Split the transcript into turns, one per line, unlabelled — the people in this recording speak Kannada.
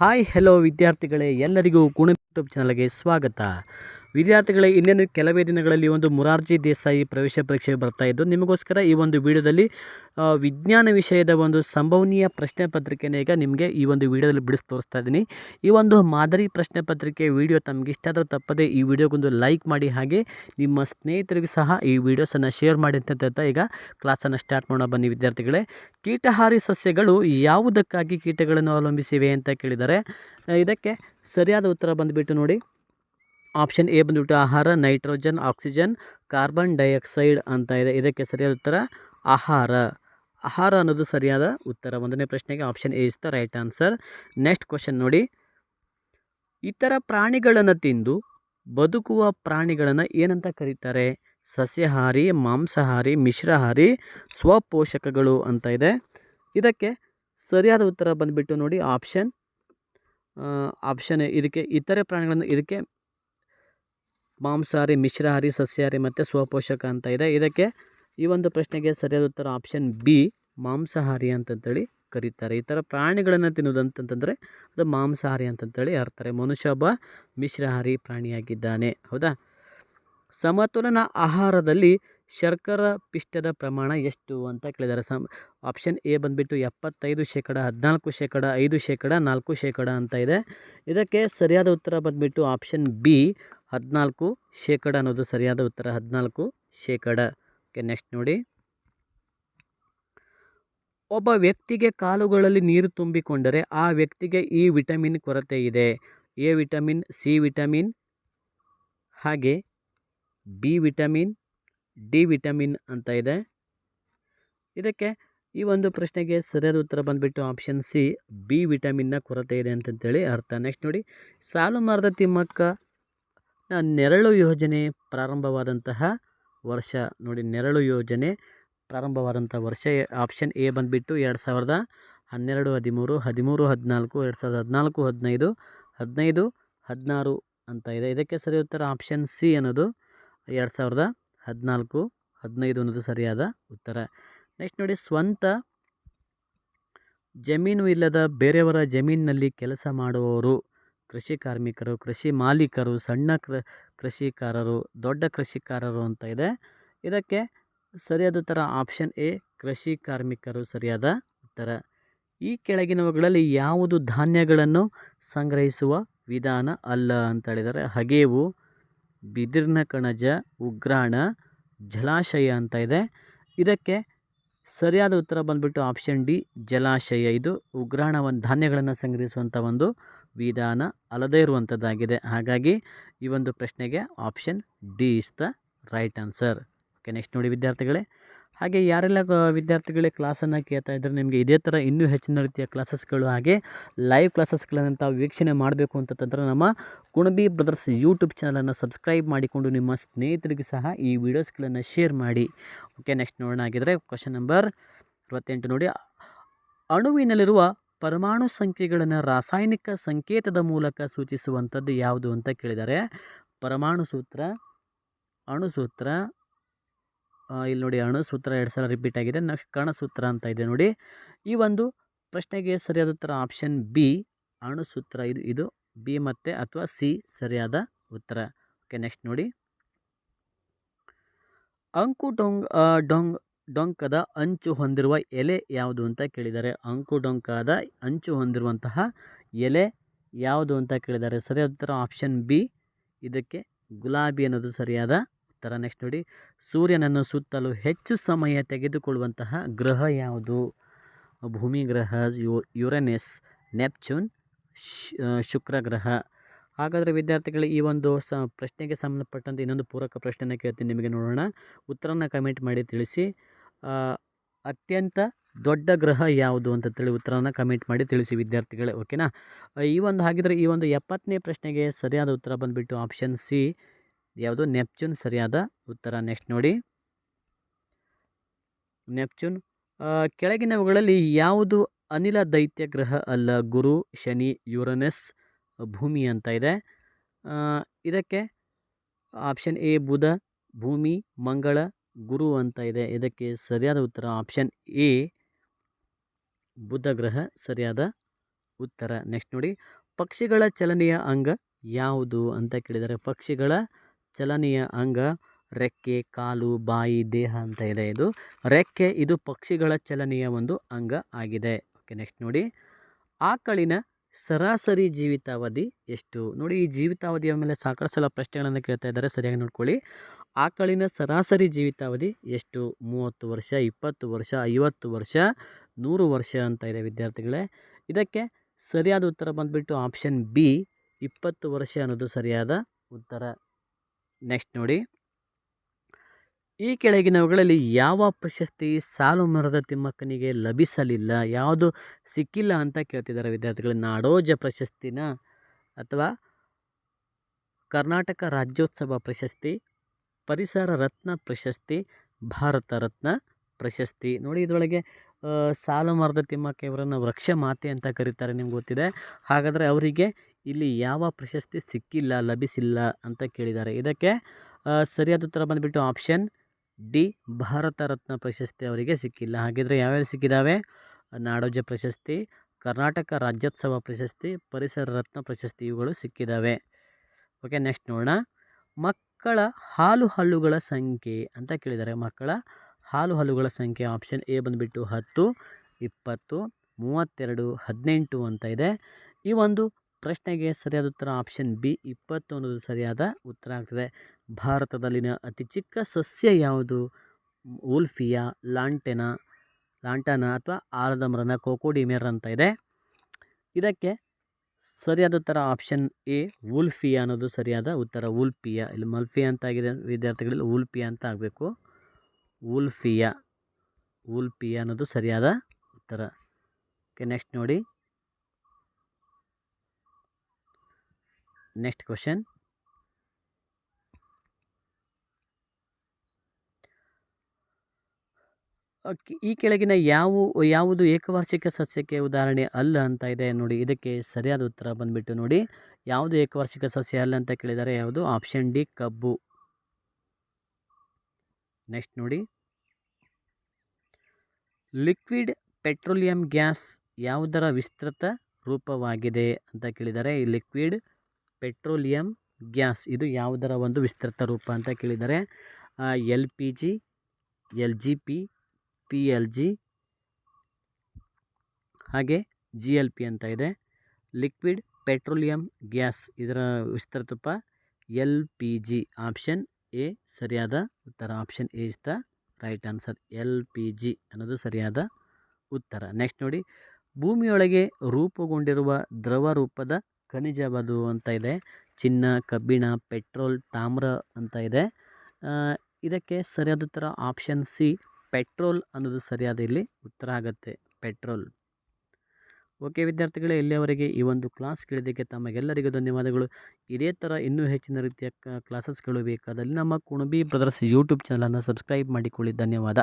ಹಾಯ್ ಹೆಲೋ ವಿದ್ಯಾರ್ಥಿಗಳೇ ಎಲ್ಲರಿಗೂ ಗುಣ ಯೂಟ್ಯೂಬ್ ಚಾನಲ್ಗೆ ಸ್ವಾಗತ. ವಿದ್ಯಾರ್ಥಿಗಳೇ, ಇನ್ನೇನು ಕೆಲವೇ ದಿನಗಳಲ್ಲಿ ಒಂದು ಮುರಾರ್ಜಿ ದೇಸಾಯಿ ಪ್ರವೇಶ ಪರೀಕ್ಷೆ ಬರ್ತಾ ಇದ್ದು, ನಿಮಗೋಸ್ಕರ ಈ ಒಂದು ವಿಡಿಯೋದಲ್ಲಿ ವಿಜ್ಞಾನ ವಿಷಯದ ಒಂದು ಸಂಭವನೀಯ ಪ್ರಶ್ನೆ ಪತ್ರಿಕೆನ ಈಗ ನಿಮಗೆ ಈ ಒಂದು ವಿಡಿಯೋದಲ್ಲಿ ಬಿಡಿಸಿ ತೋರಿಸ್ತಾ ಇದ್ದೀನಿ. ಈ ಒಂದು ಮಾದರಿ ಪ್ರಶ್ನೆ ಪತ್ರಿಕೆ ವಿಡಿಯೋ ತಮಗೆ ಇಷ್ಟ ಆದರೆ ತಪ್ಪದೆ ಈ ವಿಡಿಯೋಗೊಂದು ಲೈಕ್ ಮಾಡಿ, ಹಾಗೆ ನಿಮ್ಮ ಸ್ನೇಹಿತರಿಗೂ ಸಹ ಈ ವಿಡಿಯೋಸನ್ನು ಶೇರ್ ಮಾಡಿ ಅಂತ ಈಗ ಕ್ಲಾಸನ್ನು ಸ್ಟಾರ್ಟ್ ಮಾಡೋಣ ಬನ್ನಿ ವಿದ್ಯಾರ್ಥಿಗಳೇ. ಕೀಟಹಾರಿ ಸಸ್ಯಗಳು ಯಾವುದಕ್ಕಾಗಿ ಕೀಟಗಳನ್ನು ಅವಲಂಬಿಸಿವೆ ಅಂತ ಕೇಳಿದರೆ, ಇದಕ್ಕೆ ಸರಿಯಾದ ಉತ್ತರ ಬಂದುಬಿಟ್ಟು ನೋಡಿ. ಆಪ್ಷನ್ ಎ ಬಂದುಬಿಟ್ಟು ಆಹಾರ, ನೈಟ್ರೋಜನ್, ಆಕ್ಸಿಜನ್, ಕಾರ್ಬನ್ ಡೈಆಕ್ಸೈಡ್ ಅಂತ ಇದೆ. ಇದಕ್ಕೆ ಸರಿಯಾದ ಉತ್ತರ ಆಹಾರ. ಆಹಾರ ಅನ್ನೋದು ಸರಿಯಾದ ಉತ್ತರ. ಒಂದನೇ ಪ್ರಶ್ನೆಗೆ option A is the right answer. Next question ನೋಡಿ. ಇತರ ಪ್ರಾಣಿಗಳನ್ನು ತಿಂದು ಬದುಕುವ ಪ್ರಾಣಿಗಳನ್ನು ಏನಂತ ಕರೀತಾರೆ? ಸಸ್ಯಾಹಾರಿ, ಮಾಂಸಾಹಾರಿ, ಮಿಶ್ರಹಾರಿ, ಸ್ವಪೋಷಕಗಳು ಅಂತ ಇದೆ. ಇದಕ್ಕೆ ಸರಿಯಾದ ಉತ್ತರ ಬಂದುಬಿಟ್ಟು ನೋಡಿ ಆಪ್ಷನ್. ಆಪ್ಷನ್ ಇದಕ್ಕೆ ಇತರೆ ಪ್ರಾಣಿಗಳನ್ನು ಇದಕ್ಕೆ ಮಾಂಸಾಹಾರಿ, ಮಿಶ್ರಹಾರಿ, ಸಸ್ಯಾಹಾರಿ ಮತ್ತು ಸ್ವಪೋಷಕ ಅಂತ ಇದೆ. ಇದಕ್ಕೆ ಈ ಒಂದು ಪ್ರಶ್ನೆಗೆ ಸರಿಯಾದ ಉತ್ತರ ಆಪ್ಷನ್ ಬಿ ಮಾಂಸಾಹಾರಿ ಅಂತಂತೇಳಿ ಕರೀತಾರೆ. ಈ ಥರ ಪ್ರಾಣಿಗಳನ್ನು ತಿನ್ನೋದು ಅಂತಂತಂದರೆ ಅದು ಮಾಂಸಾಹಾರಿ ಅಂತಂತೇಳಿ ಅರ್ತಾರೆ. ಮನುಷ್ಯ ಒಬ್ಬ ಮಿಶ್ರಹಾರಿ ಪ್ರಾಣಿಯಾಗಿದ್ದಾನೆ. ಹೌದಾ? ಸಮತೋಲನ ಆಹಾರದಲ್ಲಿ ಶರ್ಕರ ಪಿಷ್ಟದ ಪ್ರಮಾಣ ಎಷ್ಟು ಅಂತ ಕೇಳಿದ್ದಾರೆ. ಸಮ್ ಆಪ್ಷನ್ ಎ ಬಂದುಬಿಟ್ಟು ಎಪ್ಪತ್ತೈದು ಶೇಕಡ, ಹದಿನಾಲ್ಕು ಶೇಕಡ, ಐದು ಶೇಕಡ, ನಾಲ್ಕು ಶೇಕಡ ಅಂತ ಇದೆ. ಇದಕ್ಕೆ ಸರಿಯಾದ ಉತ್ತರ ಬಂದುಬಿಟ್ಟು ಆಪ್ಷನ್ ಬಿ ಹದಿನಾಲ್ಕು ಶೇಕಡ ಅನ್ನೋದು ಸರಿಯಾದ ಉತ್ತರ. ಹದಿನಾಲ್ಕು ಶೇಕಡ. ಓಕೆ ನೆಕ್ಸ್ಟ್ ನೋಡಿ. ಒಬ್ಬ ವ್ಯಕ್ತಿಗೆ ಕಾಲುಗಳಲ್ಲಿ ನೀರು ತುಂಬಿಕೊಂಡರೆ ಆ ವ್ಯಕ್ತಿಗೆ ಈ ವಿಟಮಿನ್ ಕೊರತೆ ಇದೆ. ಎ ವಿಟಮಿನ್, ಸಿ ವಿಟಮಿನ್, ಹಾಗೆ ಬಿ ವಿಟಮಿನ್, ಡಿ ವಿಟಮಿನ್ ಅಂತ ಇದೆ. ಇದಕ್ಕೆ ಈ ಒಂದು ಪ್ರಶ್ನೆಗೆ ಸರಿಯಾದ ಉತ್ತರ ಬಂದುಬಿಟ್ಟು ಆಪ್ಷನ್ ಸಿ, ಬಿ ವಿಟಮಿನ್ನ ಕೊರತೆ ಇದೆ ಅಂತಂತೇಳಿ ಅರ್ಥ. ನೆಕ್ಸ್ಟ್ ನೋಡಿ. ಸಾಲು ಮರದ ತಿಮ್ಮಕ್ಕ ನೆರಳು ಯೋಜನೆ ಪ್ರಾರಂಭವಾದಂತಹ ವರ್ಷ. ನೋಡಿ, ನೆರಳು ಯೋಜನೆ ಪ್ರಾರಂಭವಾದಂಥ ವರ್ಷ. ಆಪ್ಷನ್ ಎ ಬಂದುಬಿಟ್ಟು ಎರಡು ಸಾವಿರದ ಹನ್ನೆರಡು, ಹದಿಮೂರು ಹದಿಮೂರು, ಹದಿನಾಲ್ಕು, ಎರಡು ಸಾವಿರದ ಹದಿನಾಲ್ಕು, ಹದಿನೈದು ಹದಿನೈದು, ಹದಿನಾರು ಅಂತ ಇದೆ. ಇದಕ್ಕೆ ಸರಿ ಉತ್ತರ ಆಪ್ಷನ್ ಸಿ ಅನ್ನೋದು ಎರಡು ಸಾವಿರದ ಹದಿನಾಲ್ಕು, ಹದಿನೈದು ಅನ್ನೋದು ಸರಿಯಾದ ಉತ್ತರ. ನೆಕ್ಸ್ಟ್ ನೋಡಿ, ಸ್ವಂತ ಜಮೀನು ಇಲ್ಲದ ಬೇರೆಯವರ ಜಮೀನಿನಲ್ಲಿ ಕೆಲಸ ಮಾಡುವವರು. ಕೃಷಿ ಕಾರ್ಮಿಕರು, ಕೃಷಿ ಮಾಲೀಕರು, ಸಣ್ಣ ಕೃಷಿಕಾರರು, ದೊಡ್ಡ ಕೃಷಿಕಾರರು ಅಂತ ಇದೆ. ಇದಕ್ಕೆ ಸರಿಯಾದ ಉತ್ತರ ಆಪ್ಷನ್ ಎ ಕೃಷಿ ಕಾರ್ಮಿಕರು ಸರಿಯಾದ ಉತ್ತರ. ಈ ಕೆಳಗಿನವುಗಳಲ್ಲಿ ಯಾವುದು ಧಾನ್ಯಗಳನ್ನು ಸಂಗ್ರಹಿಸುವ ವಿಧಾನ ಅಲ್ಲ ಅಂತ ಹೇಳಿದರೆ ಹಗೆವು, ಬಿದಿರಿನ ಕಣಜ, ಉಗ್ರಾಣ, ಜಲಾಶಯ ಅಂತ ಇದೆ. ಇದಕ್ಕೆ ಸರಿಯಾದ ಉತ್ತರ ಬಂದುಬಿಟ್ಟು ಆಪ್ಷನ್ ಡಿ ಜಲಾಶಯ. ಇದು ಉಗ್ರಾಣವನ್ನು ಧಾನ್ಯಗಳನ್ನು ಸಂಗ್ರಹಿಸುವಂಥ ಒಂದು ವಿಧಾನ ಅಲ್ಲದೇ ಇರುವಂಥದ್ದಾಗಿದೆ. ಹಾಗಾಗಿ ಈ ಒಂದು ಪ್ರಶ್ನೆಗೆ option D is the right answer okay next ನೋಡಿ ವಿದ್ಯಾರ್ಥಿಗಳೇ. ಹಾಗೆ ಯಾರೆಲ್ಲ ವಿದ್ಯಾರ್ಥಿಗಳೇ ಕ್ಲಾಸನ್ನು ಕೇಳ್ತಾ ಇದ್ದರೆ ನಿಮಗೆ ಇದೇ ಥರ ಇನ್ನೂ ಹೆಚ್ಚಿನ ರೀತಿಯ ಕ್ಲಾಸಸ್ಗಳು ಹಾಗೆ ಲೈವ್ ಕ್ಲಾಸಸ್ಗಳನ್ನು ತಾವು ವೀಕ್ಷಣೆ ಮಾಡಬೇಕು ಅಂತಂದ್ರೆ ನಮ್ಮ ಕುಣಬಿ ಬ್ರದರ್ಸ್ ಯೂಟ್ಯೂಬ್ ಚಾನಲನ್ನು ಸಬ್ಸ್ಕ್ರೈಬ್ ಮಾಡಿಕೊಂಡು ನಿಮ್ಮ ಸ್ನೇಹಿತರಿಗೂ ಸಹ ಈ ವಿಡಿಯೋಸ್ಗಳನ್ನು ಶೇರ್ ಮಾಡಿ. ಓಕೆ ನೆಕ್ಸ್ಟ್ ನೋಡೋಣ ಆಗಿದ್ರೆ ಕ್ವಶನ್ ನಂಬರ್ ಅರವತ್ತೆಂಟು ನೋಡಿ. ಅಣುವಿನಲ್ಲಿರುವ ಪರಮಾಣು ಸಂಖ್ಯೆಗಳನ್ನು ರಾಸಾಯನಿಕ ಸಂಕೇತದ ಮೂಲಕ ಸೂಚಿಸುವಂಥದ್ದು ಯಾವುದು ಅಂತ ಕೇಳಿದ್ದಾರೆ ಪರಮಾಣು ಸೂತ್ರ ಅಣುಸೂತ್ರ ಇಲ್ಲಿ ನೋಡಿ ಅಣುಸೂತ್ರ ಎರಡು ಸಲ ರಿಪೀಟ್ ಆಗಿದೆ. ನೆಕ್ಸ್ಟ್ ಕಣಸೂತ್ರ ಅಂತ ಇದೆ ನೋಡಿ. ಈ ಒಂದು ಪ್ರಶ್ನೆಗೆ ಸರಿಯಾದ ಉತ್ತರ ಆಪ್ಷನ್ ಬಿ ಅಣುಸೂತ್ರ ಇದು ಇದು ಬಿ ಮತ್ತೆ ಅಥವಾ ಸಿ ಸರಿಯಾದ ಉತ್ತರ. ಓಕೆ ನೆಕ್ಸ್ಟ್ ನೋಡಿ. ಅಂಕು ಡೊಂಗ್ ಡೊಂಗ್ ಡೊಂಕದ ಅಂಚು ಹೊಂದಿರುವ ಎಲೆ ಯಾವುದು ಅಂತ ಕೇಳಿದ್ದಾರೆ ಅಂಕು ಡೊಂಕಾದ ಅಂಚು ಹೊಂದಿರುವಂತಹ ಎಲೆ ಯಾವುದು ಅಂತ ಕೇಳಿದ್ದಾರೆ ಸರಿಯಾದ ಉತ್ತರ ಆಪ್ಷನ್ ಬಿ ಇದಕ್ಕೆ ಗುಲಾಬಿ ಅನ್ನೋದು ಸರಿಯಾದ ಉತ್ತರ. ನೆಕ್ಸ್ಟ್ ನೋಡಿ, ಸೂರ್ಯನನ್ನು ಸುತ್ತಲು ಹೆಚ್ಚು ಸಮಯ ತೆಗೆದುಕೊಳ್ಳುವಂತಹ ಗ್ರಹ ಯಾವುದು? ಭೂಮಿ ಗ್ರಹ, ಯು ಯುರೆನೆಸ್ ನೆಪ್ಚೂನ್ ಶುಕ್ರ ಗ್ರಹ. ಹಾಗಾದರೆ ವಿದ್ಯಾರ್ಥಿಗಳು, ಈ ಒಂದು ಸ, ಪ್ರಶ್ನೆಗೆ ಸಂಬಂಧಪಟ್ಟಂತೆ ಇನ್ನೊಂದು ಪೂರಕ ಪ್ರಶ್ನೆಯನ್ನು ಕೇಳ್ತೀನಿ ನಿಮಗೆ ನೋಡೋಣ. ಉತ್ತರನ ಕಮೆಂಟ್ ಮಾಡಿ ತಿಳಿಸಿ. ಅತ್ಯಂತ ದೊಡ್ಡ ಗ್ರಹ ಯಾವುದು ಅಂತ ಅಂತೇಳಿ ಉತ್ತರವನ್ನು ಕಮೆಂಟ್ ಮಾಡಿ ತಿಳಿಸಿ ವಿದ್ಯಾರ್ಥಿಗಳೇ ಓಕೆನಾ ಈ ಒಂದು ಹಾಗಿದ್ರೆ ಈ ಒಂದು ಎಪ್ಪತ್ತನೇ ಪ್ರಶ್ನೆಗೆ ಸರಿಯಾದ ಉತ್ತರ ಬಂದುಬಿಟ್ಟು ಆಪ್ಷನ್ ಸಿ ಯಾವುದು? ನೆಪ್ಚೂನ್ ಸರಿಯಾದ ಉತ್ತರ. ನೆಕ್ಸ್ಟ್ ನೋಡಿ. ನೆಪ್ಚೂನ್ ಕೆಳಗಿನವುಗಳಲ್ಲಿ ಯಾವುದು ಅನಿಲ ದೈತ್ಯ ಗ್ರಹ ಅಲ್ಲ? ಗುರು, ಶನಿ, ಯುರನಸ್, ಭೂಮಿ ಅಂತ ಇದೆ. ಇದಕ್ಕೆ ಆಪ್ಷನ್ ಎ ಬುಧ, ಭೂಮಿ, ಮಂಗಳ ಗುರು ಅಂತ ಇದೆ. ಇದಕ್ಕೆ ಸರಿಯಾದ ಉತ್ತರ ಆಪ್ಷನ್ ಎ ಬುಧ ಗ್ರಹ ಸರಿಯಾದ ಉತ್ತರ. ನೆಕ್ಸ್ಟ್ ನೋಡಿ. ಪಕ್ಷಿಗಳ ಚಲನೆಯ ಅಂಗ ಯಾವುದು ಅಂತ ಕೇಳಿದರೆ ಪಕ್ಷಿಗಳ ಚಲನೆಯ ಅಂಗ ರೆಕ್ಕೆ, ಕಾಲು, ಬಾಯಿ, ದೇಹ ಅಂತ ಇದೆ ಇದು. ರೆಕ್ಕೆ ಇದು ಪಕ್ಷಿಗಳ ಚಲನೆಯ ಒಂದು ಅಂಗ ಆಗಿದೆ. ಓಕೆ ನೆಕ್ಸ್ಟ್ ನೋಡಿ. ಆಕಳಿನ ಸರಾಸರಿ ಜೀವಿತಾವಧಿ ಎಷ್ಟು? ನೋಡಿ, ಈ ಜೀವಿತಾವಧಿಯ ಮೇಲೆ ಸಾಕಷ್ಟು ಸಲ ಪ್ರಶ್ನೆಗಳನ್ನು ಕೇಳ್ತಾ ಇದ್ದಾರೆ, ಸರಿಯಾಗಿ ನೋಡ್ಕೊಳ್ಳಿ. ಆಕಳಿನ ಸರಾಸರಿ ಜೀವಿತಾವಧಿ ಎಷ್ಟು? ಮೂವತ್ತು ವರ್ಷ, ಇಪ್ಪತ್ತು ವರ್ಷ, ಐವತ್ತು ವರ್ಷ, ನೂರು ವರ್ಷ ಅಂತ ಇದೆ ವಿದ್ಯಾರ್ಥಿಗಳೇ. ಇದಕ್ಕೆ ಸರಿಯಾದ ಉತ್ತರ ಬಂದುಬಿಟ್ಟು ಆಪ್ಷನ್ ಬಿ ಇಪ್ಪತ್ತು ವರ್ಷ ಅನ್ನೋದು ಸರಿಯಾದ ಉತ್ತರ. ನೆಕ್ಸ್ಟ್ ನೋಡಿ. ಈ ಕೆಳಗಿನವುಗಳಲ್ಲಿ ಯಾವ ಪ್ರಶಸ್ತಿ ಸಾಲು ಮರದ ತಿಮ್ಮಕ್ಕನಿಗೆ ಲಭಿಸಲಿಲ್ಲ? ಯಾವುದು ಸಿಕ್ಕಿಲ್ಲ ಅಂತ ಕೇಳ್ತಿದ್ದಾರೆ ವಿದ್ಯಾರ್ಥಿಗಳು. ನಾಡೋಜ ಪ್ರಶಸ್ತಿನ ಅಥವಾ ಕರ್ನಾಟಕ ರಾಜ್ಯೋತ್ಸವ ಪ್ರಶಸ್ತಿ, ಪರಿಸರ ರತ್ನ ಪ್ರಶಸ್ತಿ, ಭಾರತ ರತ್ನ ಪ್ರಶಸ್ತಿ. ನೋಡಿ, ಇದರೊಳಗೆ ಸಾಲು ಮರದ ತಿಮ್ಮಕ್ಕ ಇವರನ್ನು ವೃಕ್ಷ ಮಾತೆ ಅಂತ ಕರೀತಾರೆ ನಿಮ್ಗೆ ಗೊತ್ತಿದೆ. ಹಾಗಾದರೆ ಅವರಿಗೆ ಇಲ್ಲಿ ಯಾವ ಪ್ರಶಸ್ತಿ ಸಿಕ್ಕಿಲ್ಲ, ಲಭಿಸಿಲ್ಲ ಅಂತ ಕೇಳಿದ್ದಾರೆ. ಇದಕ್ಕೆ ಸರಿಯಾದ ಉತ್ತರ ಬಂದುಬಿಟ್ಟು ಆಪ್ಷನ್ ಡಿ ಭಾರತ ರತ್ನ ಪ್ರಶಸ್ತಿ ಅವರಿಗೆ ಸಿಕ್ಕಿಲ್ಲ. ಹಾಗಿದ್ರೆ ಯಾವ್ಯಾವ ಸಿಕ್ಕಿದ್ದಾವೆ ನಾಡೋಜ ಪ್ರಶಸ್ತಿ, ಕರ್ನಾಟಕ ರಾಜ್ಯೋತ್ಸವ ಪ್ರಶಸ್ತಿ, ಪರಿಸರ ರತ್ನ ಪ್ರಶಸ್ತಿ ಇವುಗಳು ಸಿಕ್ಕಿದ್ದಾವೆ ಓಕೆ, ನೆಕ್ಸ್ಟ್ ನೋಡೋಣ. ಮಕ್ಕಳ ಹಾಲು ಹಲ್ಲುಗಳ ಸಂಖ್ಯೆ ಅಂತ ಕೇಳಿದ್ದಾರೆ ಮಕ್ಕಳ ಹಾಲು ಹಲ್ಲುಗಳ ಸಂಖ್ಯೆ ಆಪ್ಷನ್ ಎ ಬಂದುಬಿಟ್ಟು ಹತ್ತು, ಇಪ್ಪತ್ತು, ಮೂವತ್ತೆರಡು, ಹದಿನೆಂಟು ಅಂತ ಇದೆ. ಈ ಒಂದು ಪ್ರಶ್ನೆಗೆ ಸರಿಯಾದ ಉತ್ತರ ಆಪ್ಷನ್ ಬಿ ಇಪ್ಪತ್ತು ಅನ್ನೋದು ಸರಿಯಾದ ಉತ್ತರ ಆಗ್ತದೆ. ಭಾರತದಲ್ಲಿನ ಅತಿ ಚಿಕ್ಕ ಸಸ್ಯ ಯಾವುದು? ಉಲ್ಫಿಯಾ ಲಾಂಟೆನ, ಲಾಂಟನ ಅಥವಾ ಆಲದ ಮರನ ಕೋಕೋಡಿಮೆರ್ ಅಂತ ಇದೆ. ಇದಕ್ಕೆ ಸರಿಯಾದ ಉತ್ತರ ಆಪ್ಷನ್ ಎ ಉಲ್ಫಿಯಾ ಅನ್ನೋದು ಸರಿಯಾದ ಉತ್ತರ. ಉಲ್ಫಿಯಾ ಇಲ್ಲಿ ಮಲ್ಫಿಯಾ ಅಂತ ಆಗಿದೆ. ವಿದ್ಯಾರ್ಥಿಗಳಲ್ಲಿ ಉಲ್ಫಿಯಾ ಅಂತ ಆಗಬೇಕು. ಉಲ್ಫಿಯಾ ಉಲ್ಪಿಯಾ ಅನ್ನೋದು ಸರಿಯಾದ ಉತ್ತರ. ಓಕೆ ನೆಕ್ಸ್ಟ್ ನೋಡಿ. ನೆಕ್ಸ್ಟ್ ಕ್ವಶನ್ ಈ ಕೆಳಗಿನ ಯಾವ, ಯಾವುದು ಏಕವಾರ್ಷಿಕ ಸಸ್ಯಕ್ಕೆ ಉದಾಹರಣೆ ಅಲ್ಲ ಅಂತ ಇದೆ ನೋಡಿ, ಇದಕ್ಕೆ ಸರಿಯಾದ ಉತ್ತರ ಬಂದ್ಬಿಟ್ಟು ನೋಡಿ, ಯಾವುದು ಏಕವಾರ್ಷಿಕ ಸಸ್ಯ ಅಲ್ಲ ಅಂತ ಕೇಳಿದರೆ ಯಾವುದು ಆಪ್ಷನ್ ಡಿ ಕಬ್ಬು. ನೆಕ್ಸ್ಟ್ ನೋಡಿ. ಲಿಕ್ವಿಡ್ ಪೆಟ್ರೋಲಿಯಂ ಗ್ಯಾಸ್ ಯಾವುದರ ವಿಸ್ತೃತ ರೂಪವಾಗಿದೆ ಅಂತ ಕೇಳಿದರೆ, ಈ ಲಿಕ್ವಿಡ್ ಪೆಟ್ರೋಲಿಯಂ ಗ್ಯಾಸ್. ಇದು ಯಾವುದರ ಒಂದು ವಿಸ್ತೃತ ರೂಪ ಅಂತ ಕೇಳಿದರೆ L P G, L G P P L G ಹಾಗೆ ಜಿ ಎಲ್ ಪಿ ಅಂತ ಇದೆ. ಲಿಕ್ವಿಡ್ ಪೆಟ್ರೋಲಿಯಂ ಗ್ಯಾಸ್ ಇದರ ವಿಸ್ತೃತ ರೂಪ L P G. Option A ಸರಿಯಾದ ಉತ್ತರ, option A is the right answer L P G ಅನ್ನೋದು ಸರಿಯಾದ ಉತ್ತರ. ನೆಕ್ಸ್ಟ್ ನೋಡಿ, ಭೂಮಿಯೊಳಗೆ ರೂಪುಗೊಂಡಿರುವ ದ್ರವ ರೂಪದ ಖನಿಜವದು ಅಂತ ಇದೆ. ಚಿನ್ನ, ಕಬ್ಬಿಣ, ಪೆಟ್ರೋಲ್, ತಾಮ್ರ ಅಂತ ಇದೆ. ಇದಕ್ಕೆ ಸರಿಯಾದ ಉತ್ತರ ಆಪ್ಷನ್ ಸಿ ಪೆಟ್ರೋಲ್ ಅನ್ನೋದು ಸರಿಯಾದ ಇಲ್ಲಿ ಉತ್ತರ ಆಗುತ್ತೆ, ಪೆಟ್ರೋಲ್. ಓಕೆ ವಿದ್ಯಾರ್ಥಿಗಳೇ, ಇಲ್ಲಿಯವರೆಗೆ ಈ ಒಂದು ಕ್ಲಾಸ್ ಕೇಳಿದ್ದಕ್ಕೆ ತಮಗೆಲ್ಲರಿಗೂ ಧನ್ಯವಾದಗಳು. ಇದೇ ಥರ ಇನ್ನೂ ಹೆಚ್ಚಿನ ರೀತಿಯ ಕ್ಲಾಸಸ್ಗಳು ಬೇಕಾದಲ್ಲಿ ನಮ್ಮ ಕುಣಬಿ ಬ್ರದರ್ಸ್ ಯೂಟ್ಯೂಬ್ ಚಾನಲನ್ನು ಸಬ್ಸ್ಕ್ರೈಬ್ ಮಾಡಿಕೊಳ್ಳಿ. ಧನ್ಯವಾದ.